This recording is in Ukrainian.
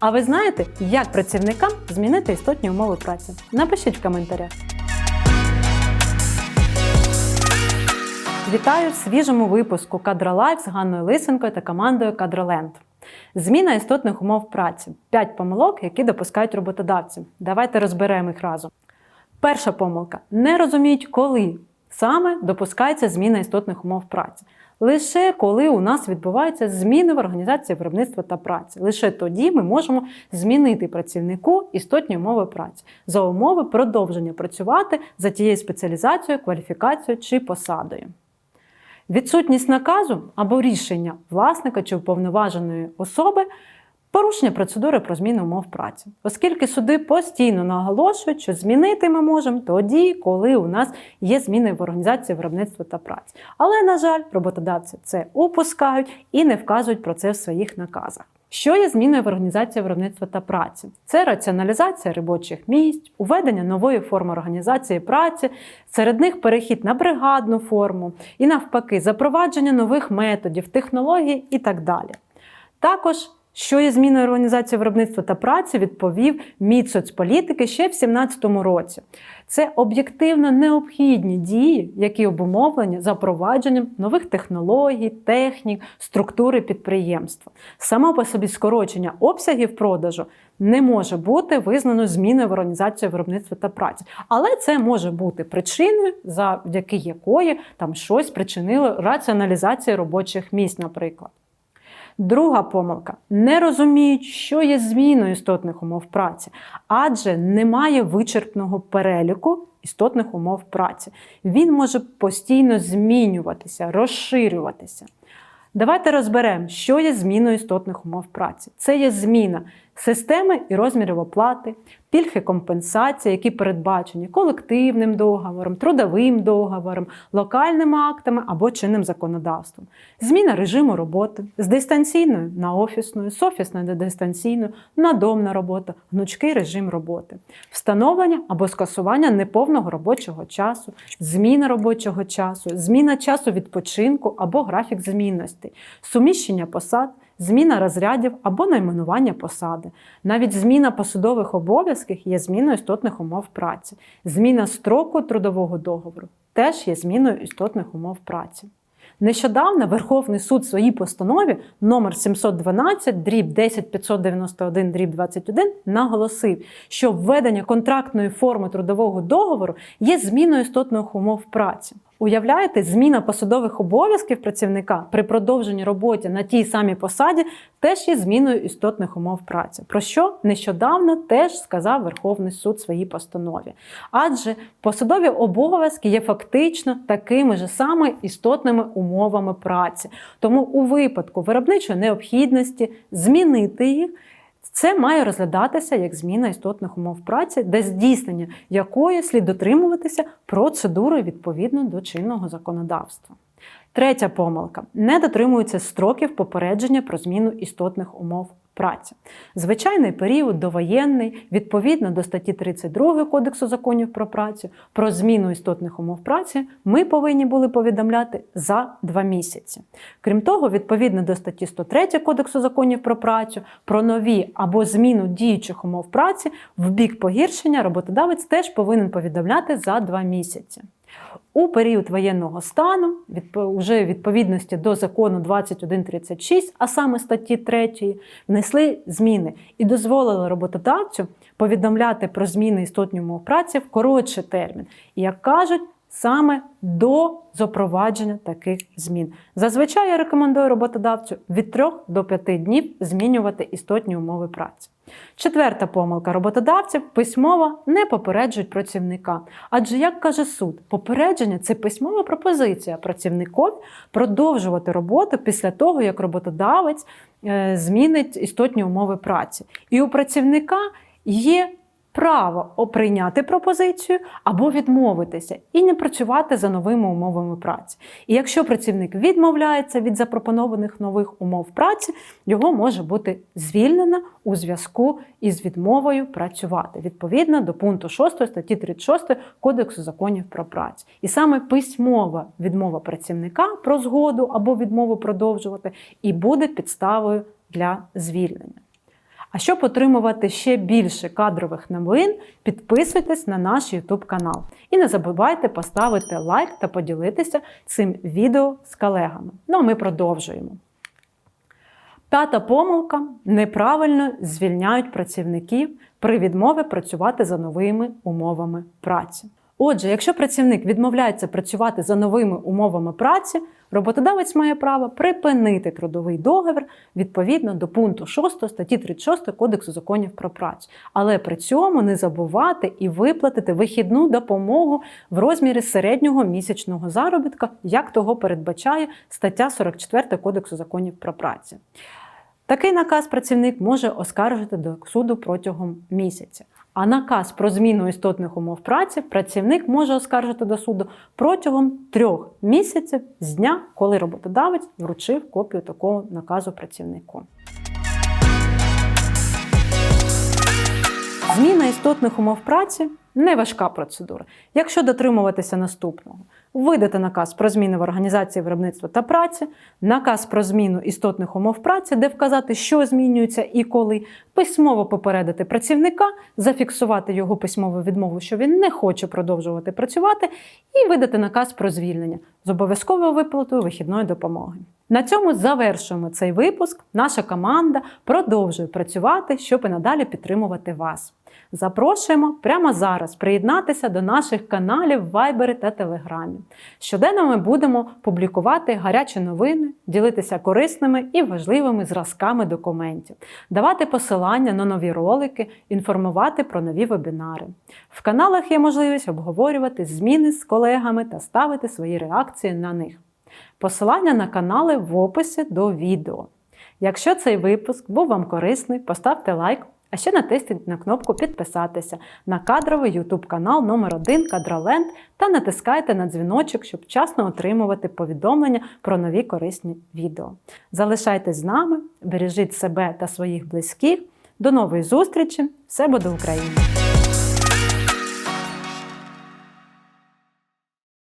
А ви знаєте, як працівникам змінити істотні умови праці? Напишіть в коментарях. Вітаю в свіжому випуску Кадролайф з Ганною Лисенкою та командою Кадроленд. Зміна істотних умов праці. П'ять помилок, які допускають роботодавці. Давайте розберемо їх разом. Перша помилка: не розуміють, коли саме допускається зміна істотних умов праці. Лише коли у нас відбуваються зміни в організації виробництва та праці. Лише тоді ми можемо змінити працівнику істотні умови праці за умови продовження працювати за тією спеціалізацією, кваліфікацією чи посадою. Відсутність наказу або рішення власника чи уповноваженої особи порушення процедури про зміну умов праці, оскільки суди постійно наголошують, що змінити ми можемо тоді, коли у нас є зміни в організації виробництва та праці. Але, на жаль, роботодавці це упускають і не вказують про це в своїх наказах. Що є зміною в організації виробництва та праці? Це раціоналізація робочих місць, уведення нової форми організації праці, серед них перехід на бригадну форму і навпаки, запровадження нових методів, технологій і так далі. Також що є зміною організації виробництва та праці, відповів МІД соцполітики ще в 2017 році. Це об'єктивно необхідні дії, які обумовлені запровадженням нових технологій, технік, структури підприємства. Само по собі скорочення обсягів продажу не може бути визнано зміною в організації виробництва та праці, але це може бути причиною, завдяки якої там щось причинило раціоналізації робочих місць, наприклад. Друга помилка не розуміють, що є зміною істотних умов праці, адже немає вичерпного переліку істотних умов праці. Він може постійно змінюватися, розширюватися. Давайте розберемо, що є зміною істотних умов праці. Це є зміна системи і розмірів оплати, пільги компенсації, які передбачені колективним договором, трудовим договором, локальними актами або чинним законодавством, зміна режиму роботи з дистанційної на офісну, з офісної на дистанційну, надомна робота, гнучкий режим роботи, встановлення або скасування неповного робочого часу, зміна робочого часу, зміна часу відпочинку або графік змінностей, суміщення посад зміна розрядів або найменування посади. Навіть зміна посадових обов'язків є зміною істотних умов праці. Зміна строку трудового договору теж є зміною істотних умов праці. Нещодавно Верховний суд в своїй постанові номер 712 дріб 10591 дріб 21 наголосив, що введення контрактної форми трудового договору є зміною істотних умов праці. Уявляєте, зміна посадових обов'язків працівника при продовженні роботи на тій самій посаді теж є зміною істотних умов праці, про що нещодавно теж сказав Верховний суд своїй постанові. Адже посадові обов'язки є фактично такими ж саме істотними умовами праці. Тому у випадку виробничої необхідності змінити їх. Це має розглядатися як зміна істотних умов праці, де здійснення якої слід дотримуватися процедури відповідно до чинного законодавства. Третя помилка не дотримуються строків попередження про зміну істотних умов праці. Звичайний період довоєнний, відповідно до статті 32 Кодексу законів про працю, про зміну істотних умов праці ми повинні були повідомляти за два місяці. Крім того, відповідно до статті 103 Кодексу законів про працю, про нові або зміну діючих умов праці в бік погіршення роботодавець теж повинен повідомляти за два місяці. У період воєнного стану, вже відповідності до закону 2136, а саме статті 3, внесли зміни і дозволили роботодавцю повідомляти про зміни істотні умов праці в коротший термін. І як кажуть, саме до запровадження таких змін. Зазвичай я рекомендую роботодавцю від 3 до 5 днів змінювати істотні умови праці. Четверта помилка роботодавців письмово не попереджують працівника. Адже, як каже суд, попередження це письмова пропозиція працівникові продовжувати роботу після того, як роботодавець е, змінить істотні умови праці. І у працівника є право прийняти пропозицію або відмовитися і не працювати за новими умовами праці. І якщо працівник відмовляється від запропонованих нових умов праці, його може бути звільнено у зв'язку із відмовою працювати відповідно до пункту 6 статті 36 Кодексу законів про працю. І саме письмова відмова працівника про згоду або відмову продовжувати і буде підставою для звільнення. А щоб отримувати ще більше кадрових новин, підписуйтесь на наш YouTube канал. І не забувайте поставити лайк та поділитися цим відео з колегами. Ну а ми продовжуємо. П'ята помилка неправильно звільняють працівників при відмові працювати за новими умовами праці. Отже, якщо працівник відмовляється працювати за новими умовами праці, роботодавець має право припинити трудовий договір відповідно до пункту 6 статті 36 Кодексу законів про працю, але при цьому не забувати і виплатити вихідну допомогу в розмірі середнього місячного заробітка, як того передбачає стаття 44 Кодексу законів про працю. Такий наказ працівник може оскаржити до суду протягом місяця. А наказ про зміну істотних умов праці працівник може оскаржити до суду протягом трьох місяців з дня, коли роботодавець вручив копію такого наказу працівнику. Істотних умов праці не важка процедура. Якщо дотримуватися наступного, видати наказ про зміни в організації виробництва та праці, наказ про зміну істотних умов праці, де вказати, що змінюється і коли, письмово попередити працівника, зафіксувати його письмову відмову, що він не хоче продовжувати працювати, і видати наказ про звільнення з обов'язковою виплатою вихідної допомоги. На цьому завершуємо цей випуск. Наша команда продовжує працювати, щоб і надалі підтримувати вас. Запрошуємо прямо зараз приєднатися до наших каналів в Viber та Телеграмі. Щоденно ми будемо публікувати гарячі новини, ділитися корисними і важливими зразками документів, давати посилання на нові ролики, інформувати про нові вебінари. В каналах є можливість обговорювати зміни з колегами та ставити свої реакції на них. Посилання на канали в описі до відео. Якщо цей випуск був вам корисний, поставте лайк, а ще натисніть на кнопку Підписатися на кадровий YouTube канал номер 1 Кадроленд та натискайте на дзвіночок, щоб вчасно отримувати повідомлення про нові корисні відео. Залишайтесь з нами, бережіть себе та своїх близьких. До нової зустрічі! Все буде Україна!